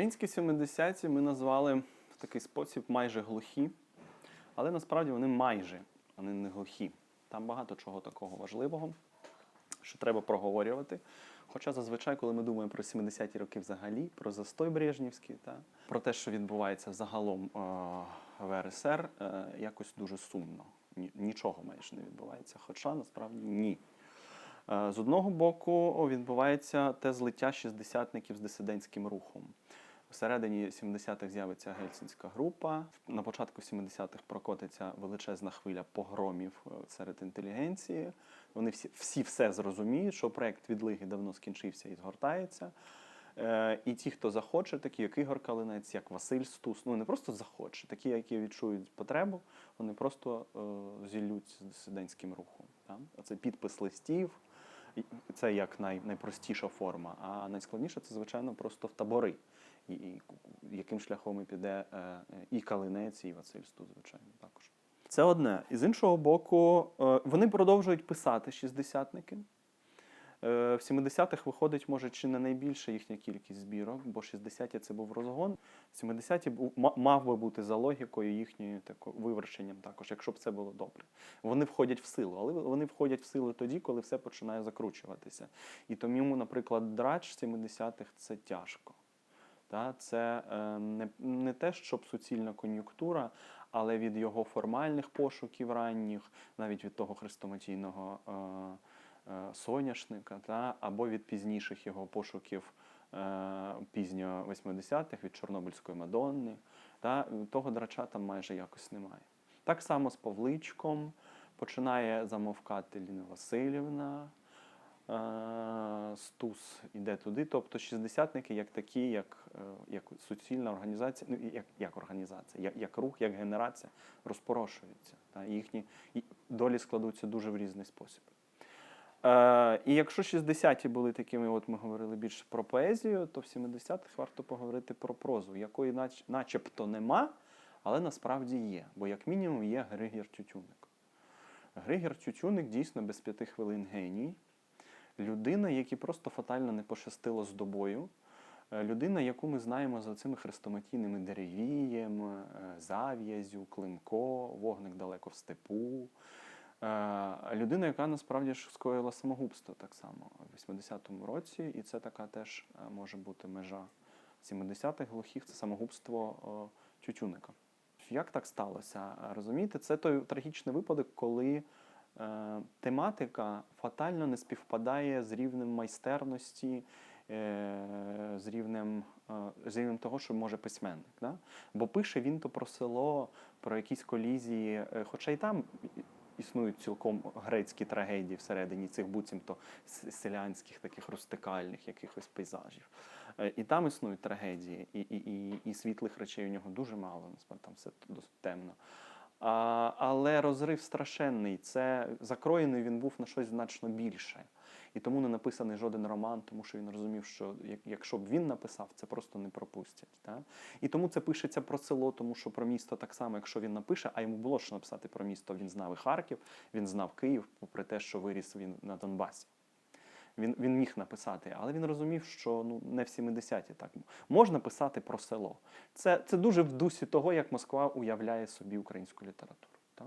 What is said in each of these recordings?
Українські 70-ті ми назвали в такий спосіб майже глухі, але насправді вони майже, вони не глухі. Там багато чого такого важливого, що треба проговорювати. Хоча зазвичай, коли ми думаємо про 70-ті роки взагалі, про застой Брежнівський, та, про те, що відбувається взагалом е, в РСР, е, якось дуже сумно. Ні- Нічого майже не відбувається. Хоча насправді ні. Е, З одного боку, відбувається те злиття шістдесятників з дисидентським рухом. Всередині 70-х з'явиться гельсінська група. На початку 70-х прокотиться величезна хвиля погромів е, серед інтелігенції. Вони всі, всі все зрозуміють, що проект відлиги давно скінчився і згортається. Е, І ті, хто захоче, такі як Ігор Калинець, як Василь Стус, ну не просто захоче, такі, які відчують потребу, вони просто е, зіллються з дисидентським рухом. Так? Це підпис листів, це як най, найпростіша форма. А найскладніше це, звичайно, просто в табори. І, яким шляхом і піде е, і Калинець, і Василь Стус, звичайно, також. Це одне. І з іншого боку, е, вони продовжують писати шістдесятники. Е, В 70-х виходить, може, чи не найбільша їхня кількість збірок, бо 60-ті це був розгон. 70-ті ма- мав би бути за логікою їхньою тако, вивершенням також, якщо б це було добре. Вони входять в силу, але вони входять в силу тоді, коли все починає закручуватися. І тому, наприклад, драч 70-х це тяжко. Та, це е, не, не те, щоб суцільна кон'юнктура, але від його формальних пошуків ранніх, навіть від того хрестоматійного е, е, соняшника, та, або від пізніших його пошуків пізньо 80-х, від Чорнобильської Мадонни. Та, того драча там майже якось немає. Так само з Павличком починає замовкати Ліна Васильівна. Е, Стус іде туди. Тобто шістдесятники як такі, як, е, як суцільна організація, ну як, як організація, як, як рух, як генерація розпорошуються. Та, їхні долі складуться дуже в різний спосіб. Е, і якщо 60-ті були такими, от ми говорили більше про поезію, то в 70-х варто поговорити про прозу, якої нач, начебто нема, але насправді є. Бо, як мінімум, є Григір Тютюник. Григір Тютюник дійсно без п'яти хвилин геній. Людина, якій просто фатально не пощастило з добою. Е, Людина, яку ми знаємо за цими хрестоматійними деревієм, е, зав'язю, Климко, вогник далеко в степу. Е, Людина, яка насправді ж скоїла самогубство так само в 80-му році, і це така теж може бути межа 70-х глухих, це самогубство Тютюника. Як так сталося? Розумієте, це той трагічний випадок, коли тематика фатально не співпадає з рівнем майстерності, е, з рівнем, е, з рівнем того, що може письменник. Да? Бо пише він то про село, про якісь колізії, е, хоча й там існують цілком грецькі трагедії всередині цих буцімто селянських таких рустикальних якихось пейзажів. Е, І там існують трагедії, і, і, і, і світлих речей у нього дуже мало, насправді там все досить темно. А, але розрив страшенний. Це закроєний він був на щось значно більше. І тому не написаний жоден роман, тому що він розумів, що як- якщо б він написав, це просто не пропустять. Та? І тому це пишеться про село, тому що про місто так само, якщо він напише, а йому було що написати про місто, він знав і Харків, він знав Київ, попри те, що виріс він на Донбасі. Він, він міг написати, але він розумів, що ну не в 70-ті так можна писати про село. Це, це дуже в дусі того, як Москва уявляє собі українську літературу. Так?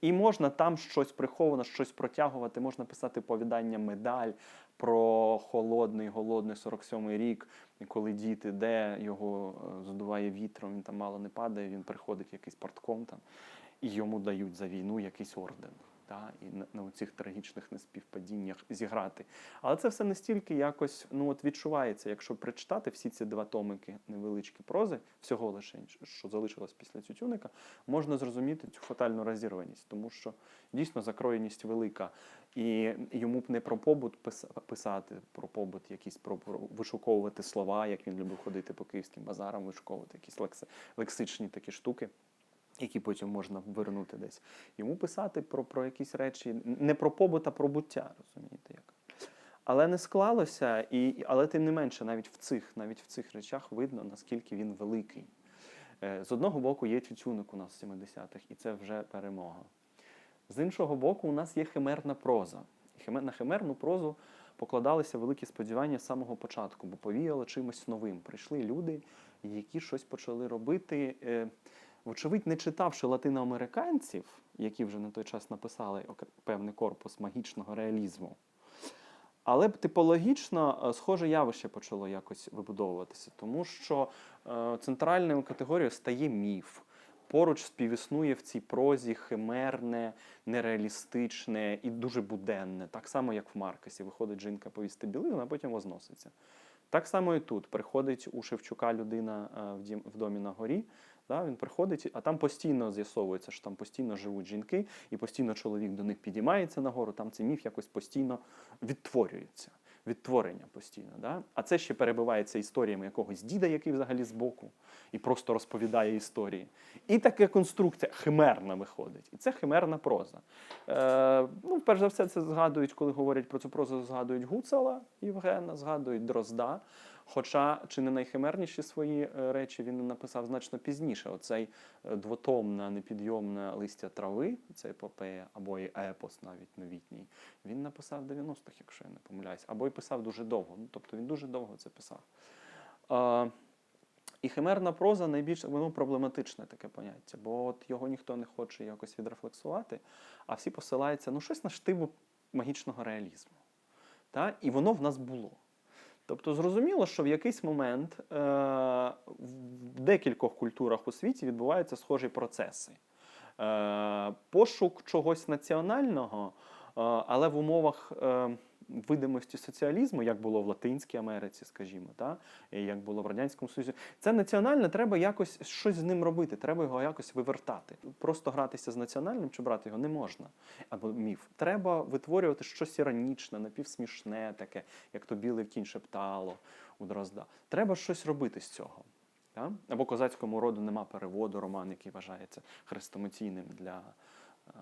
І можна там щось приховано, щось протягувати, можна писати повідання медаль про холодний, голодний 47-й рік, коли діти, де його е, задуває вітром, він там мало не падає, він приходить в якийсь портком там, і йому дають за війну якийсь орден. Та, і на, на цих трагічних неспівпадіннях зіграти. Але це все настільки якось ну, от відчувається, якщо прочитати всі ці два томики невеличкі прози, всього лише, що залишилось після Тютюника, можна зрозуміти цю фатальну розірваність, тому що дійсно закроєність велика. І йому б не про побут пис- писати, про побут якийсь про, про вишуковувати слова, як він любив ходити по київським базарам, вишуковувати якісь лекси, лексичні такі штуки які потім можна вернути десь. Йому писати про, про якісь речі, не про побут, а про буття, розумієте як. Але не склалося, і, але тим не менше, навіть в цих, навіть в цих речах видно, наскільки він великий. Е, З одного боку, є тютюник у нас в 70-х, і це вже перемога. З іншого боку, у нас є химерна проза. На химерну прозу покладалися великі сподівання з самого початку, бо повіяло чимось новим. Прийшли люди, які щось почали робити. Вочевидь, не читавши латиноамериканців, які вже на той час написали певний корпус магічного реалізму. Але типологічно е, схоже явище почало якось вибудовуватися, тому що е, центральною категорією стає міф. Поруч співіснує в цій прозі химерне, нереалістичне і дуже буденне. Так само, як в Маркесі. Виходить жінка повісти білину, а потім возноситься. Так само і тут. Приходить у Шевчука людина е, в домі на горі. Да, він приходить, а там постійно з'ясовується, що там постійно живуть жінки, і постійно чоловік до них підіймається нагору, там цей міф якось постійно відтворюється. Відтворення постійно. Да? А це ще перебивається історіями якогось діда, який взагалі збоку, і просто розповідає історії. І така конструкція химерна виходить. І це химерна проза. Е, ну, перш за все, це згадують, коли говорять про цю прозу, згадують Гуцала Євгена, згадують Дрозда. Хоча чи не найхимерніші свої е, речі він написав значно пізніше. Оцей е, двотомна, непідйомна листя трави, це епопея, або і епос навіть новітній. Він написав в 90-х, якщо я не помиляюсь, або й писав дуже довго. Ну, тобто він дуже довго це писав. Е, і химерна проза найбільш воно проблематичне таке поняття, бо от його ніхто не хоче якось відрефлексувати, а всі посилаються ну, щось на штибу магічного реалізму. Та? І воно в нас було. Тобто зрозуміло, що в якийсь момент е, в декількох культурах у світі відбуваються схожі процеси. Е, пошук чогось національного, е, але в умовах е, видимості соціалізму, як було в Латинській Америці, скажімо, та, як було в Радянському Союзі, це національне, треба якось щось з ним робити, треба його якось вивертати. Просто гратися з національним чи брати його не можна. Або міф. Треба витворювати щось іронічне, напівсмішне, таке, як то білий кінь шептало у Дрозда. Треба щось робити з цього. Та? Або козацькому роду нема переводу, роман, який вважається хрестоматійним для, е,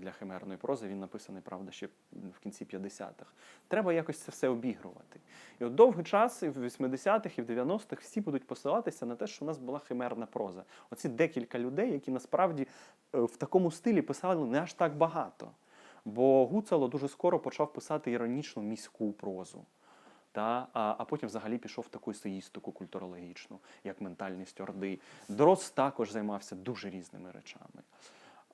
для химерної прози. Він написаний, правда, ще в кінці 50-х. Треба якось це все обігрувати. І от довгий час, і в 80-х, і в 90-х всі будуть посилатися на те, що у нас була химерна проза. Оці декілька людей, які насправді е, в такому стилі писали не аж так багато. Бо Гуцало дуже скоро почав писати іронічну міську прозу. Та, а, а потім взагалі пішов в таку есеїстику культурологічну, як ментальність Орди. Дрос також займався дуже різними речами.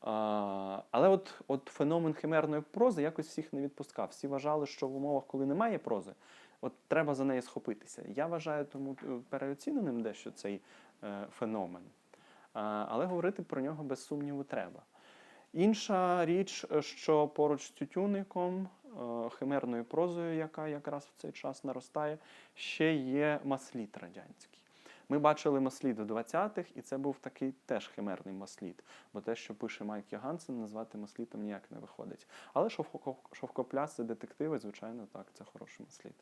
Але от, от феномен химерної прози якось всіх не відпускав. Всі вважали, що в умовах, коли немає прози, от треба за неї схопитися. Я вважаю тому е, переоціненим дещо цей е, феномен. Але говорити про нього без сумніву треба. Інша річ, е, що поруч з Тютюником, химерною прозою, яка якраз в цей час наростає, ще є масліт радянський. Ми бачили масліт в 20-х, і це був такий теж химерний масліт. Бо те, що пише Майк Йогансен, назвати маслітом ніяк не виходить. Але шовкопляси, детективи, звичайно, так, це хороший масліт.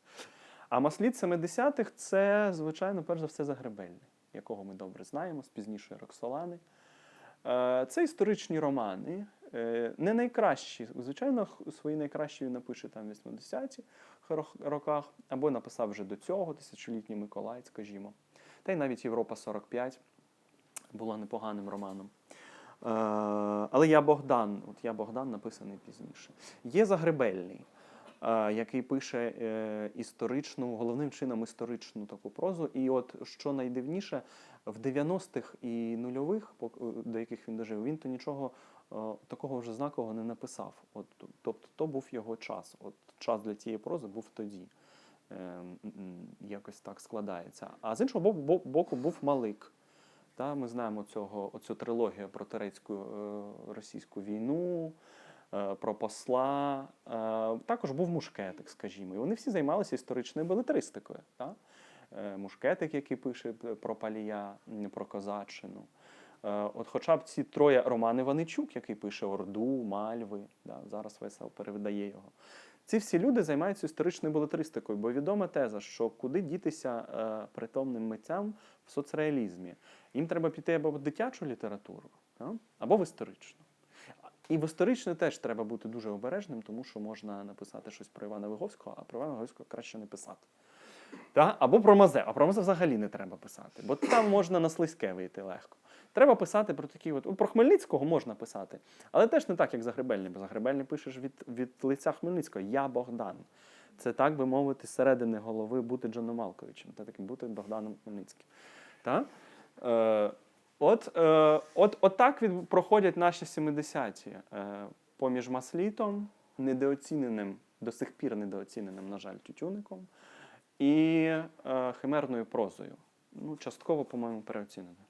А масліт 70-х це, звичайно, перш за все, Загребельний, якого ми добре знаємо з пізнішої Роксолани. Е, Це історичні романи, е, не найкращі. Звичайно, свої найкращі він напише там в 80-ті роках, або написав вже до цього, тисячолітній Миколай, скажімо. Та й навіть Європа 45 була непоганим романом. Е, Але я Богдан, от я Богдан написаний пізніше. Є Загребельний, е, який пише е, історичну, головним чином історичну таку прозу. І от що найдивніше, в 90-х і нульових, до яких він дожив, він то нічого такого вже знакового не написав. От, тобто, то був його час. От час для цієї прози був тоді. Е, Якось так складається. А з іншого боку, був Малик. Та, ми знаємо цього, оцю трилогію про турецьку е, російську війну, е, про посла. Також був мушкетик, скажімо. І вони всі займалися історичною белетристикою. Та? Мушкетик, який пише про палія, про козаччину. От хоча б ці троє Роман Іваничук, який пише Орду, Мальви, да, зараз Весел перевидає його. Ці всі люди займаються історичною белетристикою, бо відома теза, що куди дітися е, притомним митцям в соцреалізмі. Їм треба піти або в дитячу літературу, да, або в історичну. І в історичну теж треба бути дуже обережним, тому що можна написати щось про Івана Виговського, а про Івана Виговського краще не писати. Та? Або про Мазе, а про Мазе взагалі не треба писати, бо там можна на слизьке вийти легко. Треба писати про такі от. Про Хмельницького можна писати, але теж не так, як Загребельний, бо Загребельний пишеш від, від лиця Хмельницького Я Богдан. Це так би мовити, зсередини голови бути Джоном Малковичем, та таким бути Богданом Хмельницьким. Та? Е, от, е, от, от так від, проходять наші 70-ті е, поміж маслітом, недооціненим, до сих пір недооціненим, на жаль, тютюником, і е, химерною прозою. Ну, частково, по-моєму, переоціненою.